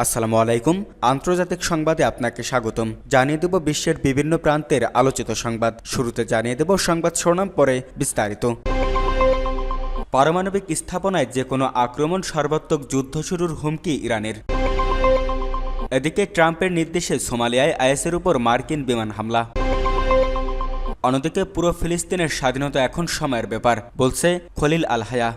আসসালামু আলাইকুম। আন্তর্জাতিক সংবাদে আপনাকে স্বাগতম। জানিয়ে দেব বিশ্বের বিভিন্ন প্রান্তের আলোচিত সংবাদ। শুরুতে জানিয়ে দেব সংবাদ শিরোনাম, পরে বিস্তারিত। পারমাণবিক স্থাপনায় যে কোনো আক্রমণ সর্বাত্মক যুদ্ধ শুরুর হুমকি ইরানের। এদিকে ট্রাম্পের নির্দেশে সোমালিয়ায় আইএসের উপর মার্কিন বিমান হামলা। অন্যদিকে পুরো ফিলিস্তিনের স্বাধীনতা এখন সময়ের ব্যাপার, বলছে খলিল আল হায়া।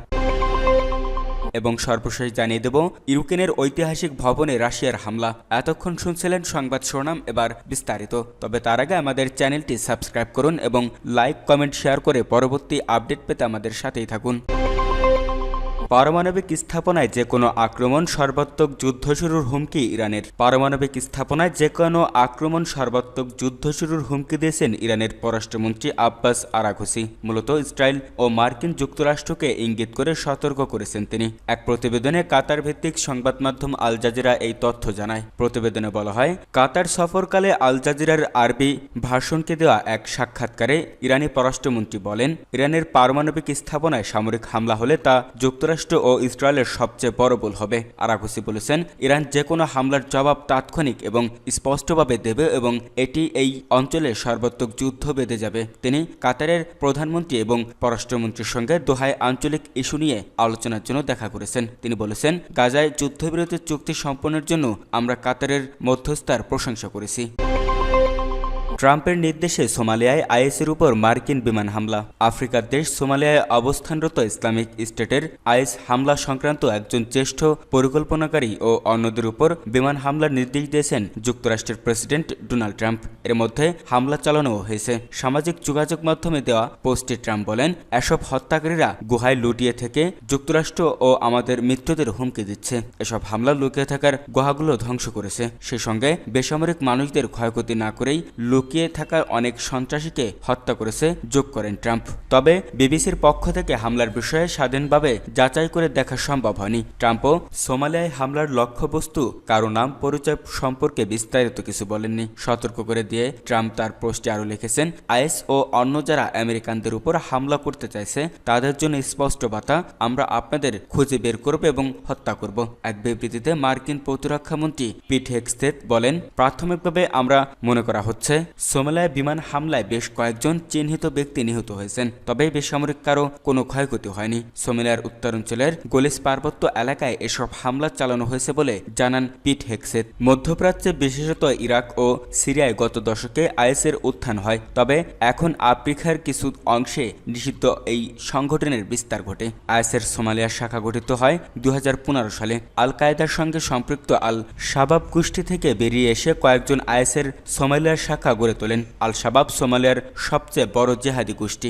এবং সর্বশেষ জানিয়ে দেব, ইউক্রেনের ঐতিহাসিক ভবনে রাশিয়ার হামলা। এতক্ষণ শুনছিলেন সংবাদ শিরোনাম, এবার বিস্তারিত। তবে তার আগে আমাদের চ্যানেলটি সাবস্ক্রাইব করুন এবং লাইক, কমেন্ট, শেয়ার করে পরবর্তী আপডেট পেতে আমাদের সাথেই থাকুন। পারমাণবিক স্থাপনায় যে কোনো আক্রমণ সর্বাত্মক যুদ্ধ শুরুর হুমকি ইরানের। পারমাণবিক স্থাপনায় যে কোনো আক্রমণ সর্বাত্মক যুদ্ধ শুরুর হুমকি দিয়েছেন ইরানের পররাষ্ট্রমন্ত্রী আব্বাস আরাঘসি মূলত ইসরায়েল ও মার্কিন যুক্তরাষ্ট্রকে ইঙ্গিত করে সতর্ক করেছেন তিনি। এক প্রতিবেদনে কাতার ভিত্তিক সংবাদ মাধ্যম আল জাজিরা এই তথ্য জানায়। প্রতিবেদনে বলা হয়, কাতার সফরকালে আল জাজিরার আরবি ভাষণকে দেওয়া এক সাক্ষাৎকারে ইরানি পররাষ্ট্রমন্ত্রী বলেন, ইরানের পারমাণবিক স্থাপনায় সামরিক হামলা হলে তা যুক্তরাষ্ট্র যুক্তরাষ্ট্র ও ইসরায়েলের সবচেয়ে বড় ভুল হবে। আরাঘুসি বলেছেন, ইরান যে কোনো হামলার জবাব তাৎক্ষণিক এবং স্পষ্টভাবে দেবে এবং এটি এই অঞ্চলে সর্বাত্মক যুদ্ধ বেঁধে যাবে। তিনি কাতারের প্রধানমন্ত্রী এবং পররাষ্ট্রমন্ত্রীর সঙ্গে দোহায় আঞ্চলিক ইস্যু নিয়ে আলোচনার জন্য দেখা করেছেন। তিনি বলেছেন, গাজায় যুদ্ধবিরতি চুক্তি সম্পন্নের জন্য আমরা কাতারের মধ্যস্থার প্রশংসা করেছি। ট্রাম্পের নির্দেশে সোমালিয়ায় আইএসের উপর মার্কিন বিমান হামলা। আফ্রিকার দেশ সোমালিয়ায় অবস্থানরত ইসলামিক স্টেটের আইএস হামলা সংক্রান্ত একজন জ্যেষ্ঠ, পরিকল্পনাকারী ও অন্যদের উপর বিমান হামলার নির্দেশ দিয়েছেন যুক্তরাষ্ট্রের প্রেসিডেন্ট ডোনাল্ড ট্রাম্প। এর মধ্যে হামলা চালানো হয়েছে। সামাজিক যোগাযোগ মাধ্যমে দেওয়া পোস্টে ট্রাম্প বলেন, এসব হত্যাকারীরা গুহায় লুটিয়ে থেকে যুক্তরাষ্ট্র ও আমাদের মিত্রদের হুমকি দিচ্ছে। এসব হামলা লুকিয়ে থাকার গুহাগুলো ধ্বংস করেছে। সে সঙ্গে বেসামরিক মানুষদের ক্ষয়ক্ষতি না করেই লুকিয়ে থাকা অনেক সন্ত্রাসীকে হত্যা করেছে যোগ করেন ট্রাম্প। তবে বিবিসির পক্ষ থেকে হামলার বিষয়ে স্বাধীনভাবে যাচাই করে দেখা সম্ভব হয়নি। ট্রাম্পও সোমালিয়ায় হামলার লক্ষ্যবস্তু, কারও নাম, পরিচয় সম্পর্কে বিস্তারিত কিছু বলেননি। সতর্ক করে দিয়ে ট্রাম্প তার পোস্টে আরও লিখেছেন, আইএস ও অন্য যারা আমেরিকানদের উপর হামলা করতে চাইছে, তাদের জন্য স্পষ্ট বার্তা, আমরা আপনাদের খুঁজে বের করব এবং হত্যা করব। এক বিবৃতিতে মার্কিন প্রতিরক্ষা মন্ত্রী পিট হেক্সটেট বলেন, প্রাথমিকভাবে আমরা মনে করা হচ্ছে সোমালিয়ায় বিমান হামলায় বেশ কয়েকজন চিহ্নিত ব্যক্তি নিহত হয়েছেন তবে বেসামরিক কারও কোনো ক্ষয়ক্ষতি হয়নি। সোমালিয়ার উত্তরাঞ্চলের গোলিস পার্বত্য এলাকায় এসব হামলা চালানো হয়েছে বলে জানান পিট হেক্সেট মধ্যপ্রাচ্যে বিশেষত ইরাক ও সিরিয়ায় গত দশকে আইএসের উত্থান হয়, তবে এখন আফ্রিকার কিছু অংশে নিষিদ্ধ এই সংগঠনের বিস্তার ঘটে। আইএসের সোমালিয়ার শাখা গঠিত হয় দু হাজার পনেরো সালে। আল কায়েদার সঙ্গে সম্পৃক্ত আল শাবাব গোষ্ঠী থেকে বেরিয়ে এসে কয়েকজন আইএসের সোমালিয়ার শাখা গড়ে তোলেন আল শাবাব সোমালিয়ার সবচেয়ে বড় জেহাদি গোষ্ঠী।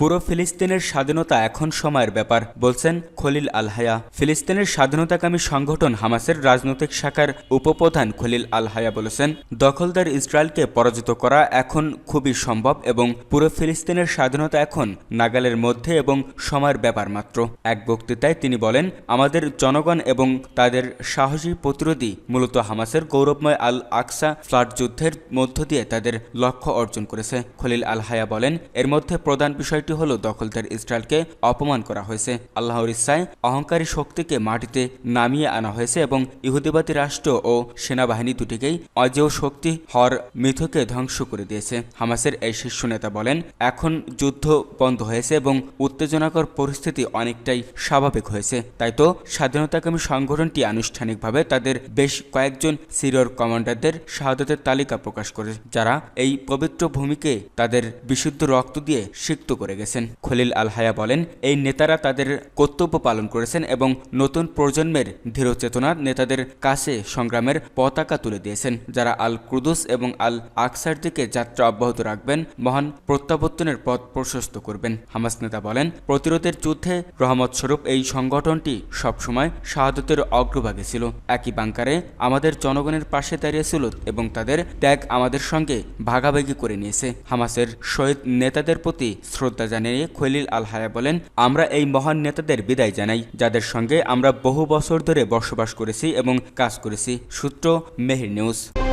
পুরো ফিলিস্তিনের স্বাধীনতা এখন সময়ের ব্যাপার, বলছেন খলিল আলহায়া। ফিলিস্তিনের স্বাধীনতাকামী সংগঠন হামাসের রাজনৈতিক শাখার উপপ্রধান খলিল আল হায়া বলেছেন, দখলদার ইসরায়েলকে পরাজিত করা এখন খুবই সম্ভব এবং পুরো ফিলিস্তিনের স্বাধীনতা এখন নাগালের মধ্যে এবং সময়ের ব্যাপার মাত্র। এক বক্তৃতায় তিনি বলেন, আমাদের জনগণ এবং তাদের সাহসী প্রতিরোধী মূলত হামাসের গৌরবময় আল আকসা ফ্লাট যুদ্ধের মধ্য দিয়ে তাদের লক্ষ্য অর্জন করেছে। খলিল আলহায়া বলেন, এর মধ্যে প্রধান বিষয়টি হল দখলদার ইসরায়েলকে অপমান করা হয়েছে। আল্লাহর ইচ্ছায় অহংকারী শক্তিকে মাটিতে নামিয়ে আনা হয়েছে এবং ইহুদিবাদী রাষ্ট্র ও সেনাবাহিনী দুটিকেই অজেয় শক্তি হর মিথকে ধ্বংস করে দিয়েছে। হামাসের এই শীর্ষ নেতা বলেন, এখন যুদ্ধ বন্ধ হয়েছে এবং উত্তেজনাকর পরিস্থিতি অনেকটাই স্বাভাবিক হয়েছে। তাই তো স্বাধীনতাকামী সংগঠনটি আনুষ্ঠানিকভাবে তাদের বেশ কয়েকজন সিরিয়র কমান্ডারদের শাহাদতের তালিকা প্রকাশ করে যারা এই পবিত্র ভূমিকে তাদের বিশুদ্ধ রক্ত দিয়ে সিক্ত করে গেছেন। খলিল আল হায়া বলেন, এই নেতারা তাদের কর্তব্য পালন করেছেন এবং নতুন প্রজন্মের দৃঢ়চেতনার নেতাদের কাছে সংগ্রামের পতাকা তুলে দিয়েছেন। যারা আল ক্রুদুস এবং আল আকসার দিকে যাত্রা অব্যাহত রাখবেন, মহান প্রত্যাবর্তনের পথ প্রশস্ত করবেন। হামাস নেতা বলেন, প্রতিরোধের যুদ্ধে রহমত স্বরূপ এই সংগঠনটি সবসময় শাহাদতের অগ্রভাগে ছিল। একই বাংকারে আমাদের জনগণের পাশে দাঁড়িয়েছিল এবং তাদের ত্যাগ আমাদের সঙ্গে ভাগাভাগি করে নিয়েছে। হামাসের শহীদ নেতাদের প্রতি শ্রদ্ধা জানিয়ে খলিল আল হায়া বলেন, আমরা এই মহান নেতাদের বিদায় জানাই, যাদের সঙ্গে আমরা বহু বছর ধরে বসবাস করেছি এবং কাজ করেছি। সূত্র মেহির নিউজ।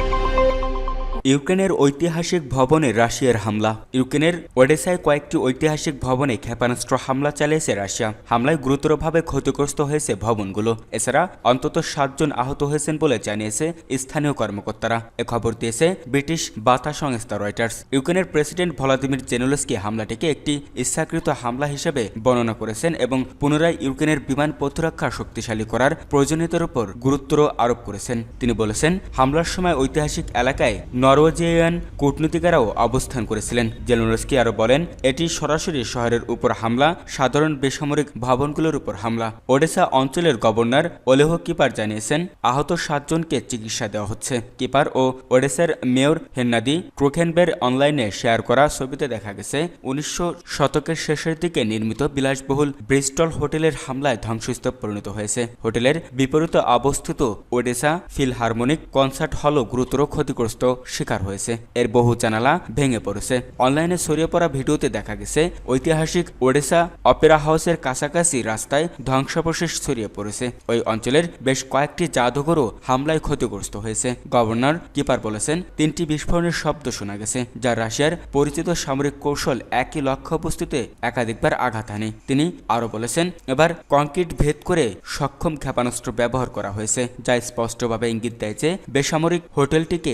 ইউক্রেনের ঐতিহাসিক ভবনে রাশিয়ার হামলা। ইউক্রেনের ওডেসায় কয়েকটি ঐতিহাসিক ভবনে ক্ষেপণাস্ত্র হামলা চালিয়েছে রাশিয়া। হামলায় গুরুতরভাবে ক্ষতিগ্রস্ত হয়েছে ভবনগুলো। এছাড়া অন্তত সাতজন আহত হয়েছেন বলে জানিয়েছে স্থানীয় কর্মকর্তারা। এ খবর দিয়েছে ব্রিটিশ বার্তা সংস্থা রয়টার্স। ইউক্রেনের প্রেসিডেন্ট ভলাদিমির জেনোলস্কি হামলাটিকে একটি ইচ্ছাকৃত হামলা হিসেবে বর্ণনা করেছেন এবং পুনরায় ইউক্রেনের বিমান প্রতিরক্ষা শক্তিশালী করার প্রয়োজনীয়তার উপর গুরুত্ব আরোপ করেছেন। তিনি বলেছেন, হামলার সময় ঐতিহাসিক এলাকায় নরওয়েজিয়ান কূটনীতিকেরাও অবস্থান করেছিলেন। জেলোনস্কি আরও বলেন, এটি সরাসরি শহরের উপর হামলা, সাধারণ বেসামরিক ভবনগুলোর উপর হামলা। ওডেসা অঞ্চলের গভর্নর ওলেহ কিপার জানিয়েছেন, আহত সাতজনকে চিকিৎসা দেওয়া হচ্ছে। কিপার ও ওডেসার মেয়র হেন্নাদি ক্রোখেনবের অনলাইনে শেয়ার করা ছবিতে দেখা গেছে, উনিশশো শতকের শেষের দিকে নির্মিত বিলাসবহুল ব্রিস্টল হোটেলের হামলায় ধ্বংসস্তূপ পরিণত হয়েছে। হোটেলের বিপরীতে অবস্থিত ওডেসা ফিলহারমোনিক কনসার্ট হলও গুরুতর ক্ষতিগ্রস্ত। শিকার হয়েছে। এর বহু জানালা ভেঙে পড়েছে। অনলাইনে ছড়িয়ে পড়া ভিডিওতে দেখা গেছে, ঐতিহাসিক ওডেসা অপেরা হাউসের কাছাকাছি রাস্তায় ধ্বংসাবশেষ ছড়িয়ে পড়েছে। ওই অঞ্চলের বেশ কয়েকটি জাদুঘরও হামলায় ক্ষতিগ্রস্ত হয়েছে। গভর্নর কিপার বলেছেন, তিনটি বিস্ফোরণের শব্দ শোনা গেছে, যা রাশিয়ার পরিচিত সামরিক কৌশল একই লক্ষ্য লক্ষ্যবস্তুতে একাধিকবার আঘাত হানে। তিনি আরও বলেছেন, এবার কংক্রিট ভেদ করে সক্ষম ক্ষেপণাস্ত্র ব্যবহার করা হয়েছে, যা স্পষ্টভাবে ইঙ্গিত দেয় যে বেসামরিক হোটেলটিকে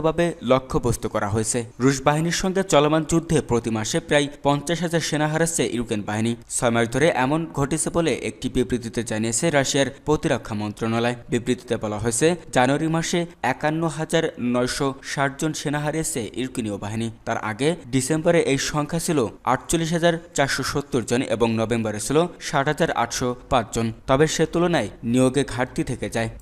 ইচ্ছাকৃতভাবে লক্ষ্যবস্তু করা হয়েছে। রুশ বাহিনীর সঙ্গে চলমান যুদ্ধে প্রতি মাসে প্রায় পঞ্চাশ হাজার সেনা হারাচ্ছে ইউক্রেন বাহিনী। ছয় মাস ধরে এমন ঘটেছে বলে একটি বিবৃতিতে জানিয়েছে রাশিয়ার প্রতিরক্ষা মন্ত্রণালয়। বিবৃতিতে বলা হয়েছে, জানুয়ারি মাসে একান্ন হাজার নয়শো ষাট জন সেনা হারিয়েছে ইউক্রেনীয় বাহিনী। তার আগে ডিসেম্বরে এই সংখ্যা ছিল আটচল্লিশ হাজার চারশো সত্তর জন এবং নভেম্বরে ছিল ষাট হাজার আটশো পাঁচ জন। তবে সে তুলনায় নিয়োগে ঘাটতি থেকে যায়।